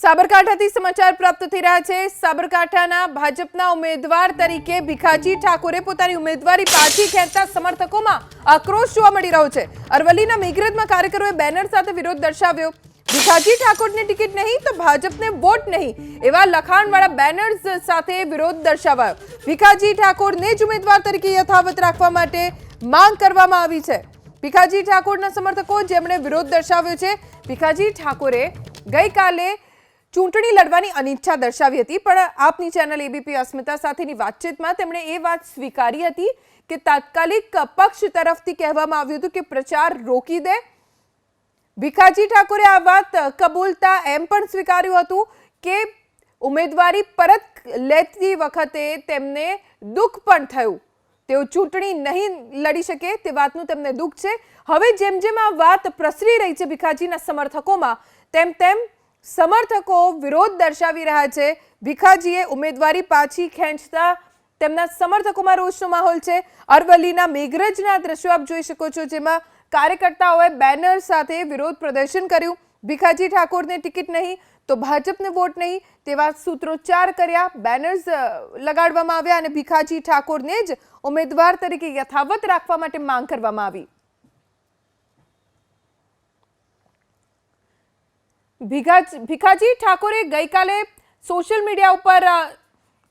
સાબરકાંઠાથી સમાચાર પ્રાપ્ત થઈ રહ્યા છે. સાબરકાંઠાના ભાજપના ઉમેદવાર તરીકે ભીખાજી ઠાકોરે પોતાની ઉમેદવારી પાછી ખેંચતા સમર્થકોમાં આક્રોશ જોવા મળી રહ્યો છે. અરવલ્લીના મેઘરજમાં કાર્યકરોએ બેનર સાથે વિરોધ દર્શાવ્યો. ભીખાજી ઠાકોરને ટિકિટ નહીં તો ભાજપને વોટ નહીં એવા લખાણવાળા બેનર્સ સાથે વિરોધ દર્શાવાયો. ભીખાજી ઠાકોરને જ ઉમેદવાર તરીકે યથાવત રાખવા માટે માંગ કરવામાં આવી છે. ભીખાજી ઠાકોરના સમર્થકો જેમણે વિરોધ દર્શાવ્યો છે, ભીખાજી ઠાકોરે ગઈકાલે ચૂંટણી લડવાની અનિચ્છા દર્શાવી હતી, પણ આપની ચેનલ એબીપી અસ્મિતા સાથેની વાતચીતમાં તેમણે એ વાત સ્વીકારી હતી કે તાત્કાલિક પક્ષ તરફથી કહેવામાં આવ્યું હતું કે પ્રચાર રોકી દે. ભીખાજી ઠાકોરે આ વાત કબૂલતા એમ પણ સ્વીકાર્યું હતું કે ઉમેદવારી પરત લેતી વખતે તેમને દુઃખ પણ થયું. તેઓ ચૂંટણી નહીં લડી શકે તે વાતનું તેમને દુઃખ છે. હવે જેમ જેમ આ વાત પ્રસરી રહી છે ભીખાજીના સમર્થકોમાં, તેમ તેમ સમર્થકો વિરોધ દર્શાવી રહ્યા છે. ભીખાજીએ ઉમેદવારી પાછી ખેંચતા તેમના સમર્થકોમાં રોષનો માહોલ છે. અરવલ્લીના મેઘરજના દ્રશ્યો આપ જોઈ શકો છો, જેમાં કાર્યકર્તાઓએ બેનર સાથે વિરોધ પ્રદર્શન કર્યું. ભીખાજી ઠાકોરને ટિકિટ નહીં, તો ભાજપને વોટ નહીં તેવા સૂત્રોચ્ચાર કર્યા. બેનર્સ લગાડવામાં આવ્યા અને ભીખાજી ઠાકોરને જ ઉમેદવાર તરીકે યથાવત રાખવા માટે માંગ કરવામાં આવી. ભીખાજી ભીખાજી ઠાકોરે ગઈકાલે સોશિયલ મીડિયા ઉપર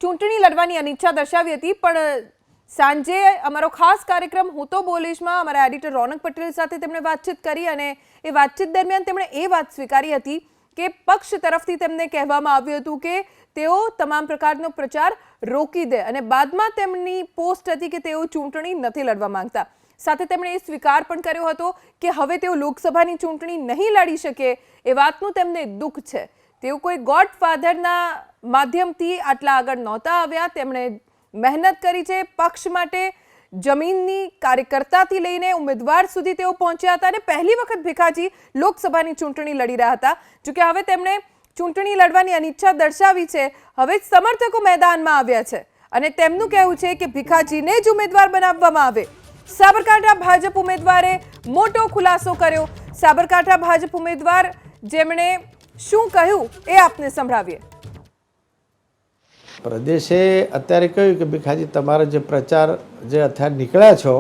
ચૂંટણી લડવાની અનિચ્છા દર્શાવી હતી, પણ સાંજે અમારો ખાસ કાર્યક્રમ હું તો બોલીશમાં, અમારા એડિટર રોનક પટેલ સાથે તેમણે વાતચીત કરી અને એ વાતચીત દરમિયાન તેમણે એ વાત સ્વીકારી હતી કે પક્ષ તરફથી તેમને કહેવામાં આવ્યું હતું કે તેઓ તમામ પ્રકારનો પ્રચાર રોકી દે અને બાદમાં તેમની પોસ્ટ હતી કે તેઓ ચૂંટણી નથી લડવા માંગતા. સાથે તેમણે એ સ્વીકાર પણ કર્યો હતો કે હવે તેઓ લોકસભાની ચૂંટણી નહીં લડી શકે એ વાતનું તેમને દુઃખ છે. તેઓ કોઈ ગોડ ફાધરના માધ્યમથી આટલા આગળ નહોતા આવ્યા. તેમણે મહેનત કરી છે પક્ષ માટે જમીનની કાર્યકર્તાથી લઈને ઉમેદવાર સુધી તેઓ પહોંચ્યા હતા અને પહેલી વખત ભીખાજી લોકસભાની ચૂંટણી લડી રહ્યા હતા. જોકે હવે તેમણે ચૂંટણી લડવાની અનિચ્છા દર્શાવી છે. હવે સમર્થકો મેદાનમાં આવ્યા છે અને તેમનું કહેવું છે કે ભીખાજીને જ ઉમેદવાર બનાવવામાં આવે. સાબરકાંઠા ભાજપ ઉમેદવારે મોટો ખુલાસો કર્યો. સાબરકાંઠા ભાજપ ઉમેદવાર જેમણે શું કહ્યું એ આપને સંભળાવીએ. પ્રદેશે અત્યારે કહ્યું કે ભીખાજી તમારો જે પ્રચાર જે અત્યારે નીકળ્યા છો,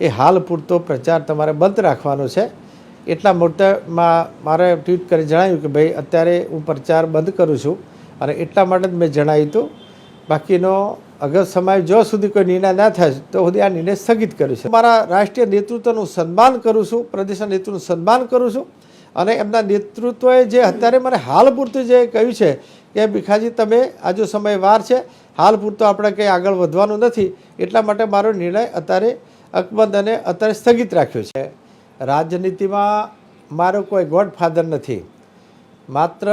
એ હાલ પૂરતો પ્રચાર તમારે બંધ રાખવાનો છે. એટલા મોટામાં મારે ટ્વીટ કરી જણાવ્યું કે, ભાઈ, અત્યારે હું પ્રચાર બંધ કરું છું. અને એટલા માટે જ મેં જણાવ્યું હતું. બાકીનો અગર સમય જો સુધી કોઈ નિર્ણય ના થાય તો સુધી આ નિર્ણય સ્થગિત કર્યું છે. મારા રાષ્ટ્રીય નેતૃત્વનું સન્માન કરું છું, પ્રદેશના નેતૃત્વનું સન્માન કરું છું અને એમના નેતૃત્વએ જે અત્યારે મને હાલ પૂરતું જે કહ્યું છે કે ભીખાજી, તમે આજુ સમય વાર છે, હાલ પૂરતો આપણે કંઈ આગળ વધવાનું નથી, એટલા માટે મારો નિર્ણય અત્યારે અકબંધ અને અત્યારે સ્થગિત રાખ્યો છે. રાજનીતિમાં મારો કોઈ ગોડફાધર નથી. માત્ર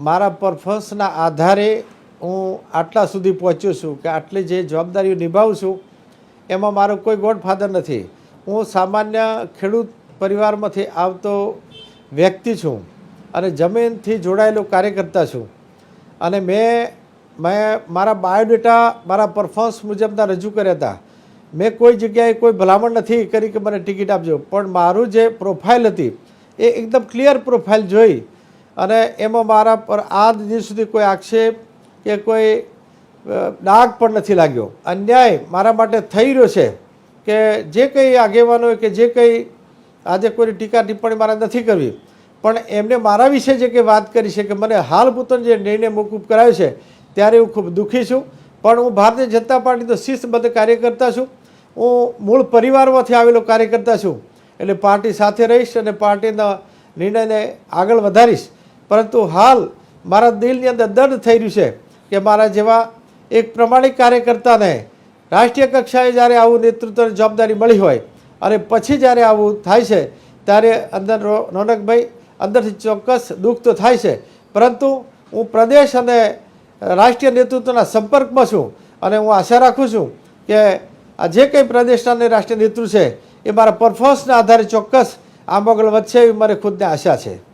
મારા પરફોર્મન્સના આધારે હું આટલા સુધી પહોંચ્યો છું કે આટલી જે જવાબદારીઓ નિભાવું છું, એમાં મારો કોઈ ગોડફાધર નથી. હું સામાન્ય ખેડૂત પરિવારમાંથી આવતો વ્યક્તિ છું અને જમીનથી જોડાયેલો કાર્યકર્તા છું. અને મેં મેં મારા બાયોડેટા મારા પરફોર્મન્સ મુજબના રજૂ કર્યા હતા. મેં કોઈ જગ્યાએ કોઈ ભલામણ નથી કરી કે મને ટિકિટ આપજો. પણ મારું જે પ્રોફાઇલ હતી, એ એકદમ ક્લિયર પ્રોફાઇલ જોઈ અને એમાં મારા પર આ દિવસ સુધી કોઈ આક્ષેપ કે કોઈ ડાઘ પણ નથી લાગ્યો. અન્યાય મારા માટે થઈ રહ્યો છે કે જે કંઈ આગેવાનો કે જે કંઈ આજે કોઈ ટીકા ટિપ્પણી મારે નથી કરવી. પણ એમને મારા વિશે જે કંઈ વાત કરી છે કે મને હાલ પૂરતો જે નિર્ણય મોકૂફ કરાયો છે, ત્યારે હું ખૂબ દુઃખી છું. પણ હું ભારતીય જનતા પાર્ટીનો શિસ્તબદ્ધ કાર્યકર્તા છું. હું મૂળ પરિવારમાંથી આવેલો કાર્યકર્તા છું. એટલે પાર્ટી સાથે રહીશ અને પાર્ટીના નિર્ણયને આગળ વધારીશ. પરંતુ હાલ મારા દિલની અંદર દર્દ થઈ રહ્યું છે. કે મારા જેવા એક પ્રમાણિક કાર્યકર્તાને રાષ્ટ્રીય કક્ષાએ જ્યારે આવું નેતૃત્વની જવાબદારી મળી હોય અને પછી જ્યારે આવું થાય છે, ત્યારે અંદર નોનકભાઈ અંદરથી ચોક્કસ દુઃખ તો થાય છે. પરંતુ હું પ્રદેશ અને રાષ્ટ્રીય નેતૃત્વના સંપર્કમાં છું અને હું આશા રાખું છું કે આ જે કંઈ પ્રદેશના અને રાષ્ટ્રીય નેતૃત્વ છે, એ મારા પરફોર્મન્સના આધારે ચોક્કસ આમ આગળ વધશે એવી મારે ખુદને આશા છે.